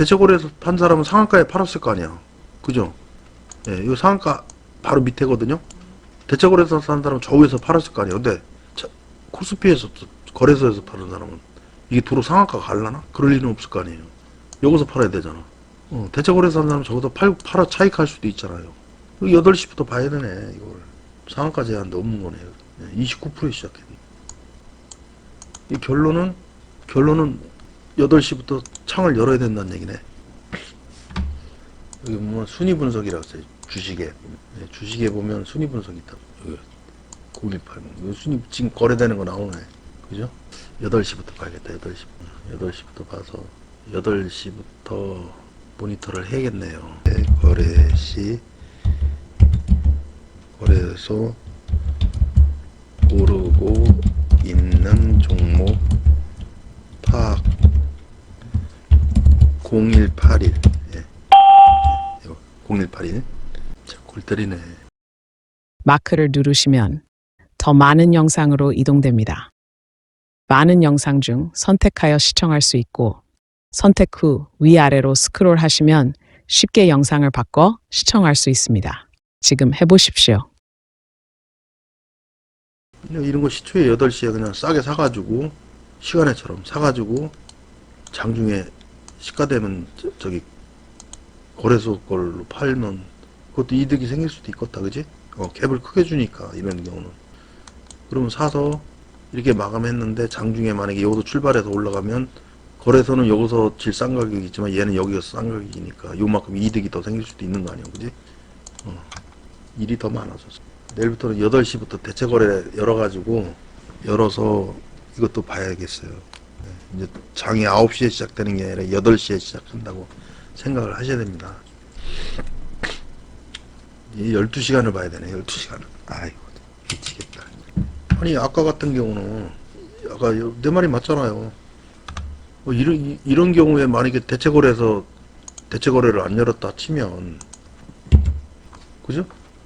대체거래에서 판 사람은 상한가에 팔았을 거 아니야. 그죠? 예, 이거 상한가 바로 밑에거든요. 대체거래에서 산 사람은 저 위에서 팔았을 거 아니야. 근데 자, 코스피에서 또 거래소에서 파는 사람은 이게 도로 상한가가 갈라나? 그럴 리는 없을 거 아니에요. 여기서 팔아야 되잖아. 어, 대체거래에서 산 사람은 저기서 팔, 팔아 차익할 수도 있잖아요. 8시부터 봐야 되네, 이걸. 상한가 제한도 없는 거네요. 29% 시작했네. 이 결론은, 결론은 8시부터 창을 열어야 된다는 얘기네. 여기 보면 순위 분석이라고 써요. 주식에. 네, 주식에 보면 순위 분석이 있다. 여기 0180. 이거 순위 지금 거래되는 거 나오네. 그죠? 8시부터 봐야겠다. 8시. 8시부터 봐서 8시부터 모니터를 해야겠네요. 네, 거래 시 거래소 0181 예. 이거 0181 자, 골 때리네 마크를 누르시면 더 많은 영상으로 이동됩니다. 많은 영상 중 선택하여 시청할 수 있고 선택 후 위아래로 스크롤 하시면 쉽게 영상을 바꿔 시청할 수 있습니다. 지금 해보십시오. 그냥 이런 거 시초에 8시에 그냥 싸게 사가지고 시간에처럼 사가지고 장중에 시가되면 저- 저기 거래소 걸로 팔면 그것도 이득이 생길 수도 있겠다 그지? 어 갭을 크게 주니까 이런 경우는 그러면 사서 이렇게 마감했는데 장중에 만약에 여기서 출발해서 올라가면 거래소는 여기서 제일 싼 가격이지만 얘는 여기서 싼 가격이니까 요만큼 이득이 더 생길 수도 있는 거 아니야 그지? 어 일이 더 많아져서 내일부터는 8시부터 대체 거래 열어가지고 열어서 이것도 봐야겠어요. 네, 이제 장이 9시에 시작되는 게 아니라 8시에 시작한다고 생각을 하셔야 됩니다. 이 12시간을 봐야 되네, 12시간을. 아이고, 미치겠다. 아니, 아까 같은 경우는, 아까 요- 내 말이 맞잖아요. 뭐 이런, 이- 이런 경우에 만약에 대체 거래에서 대체 거래를 안 열었다 치면, 그죠?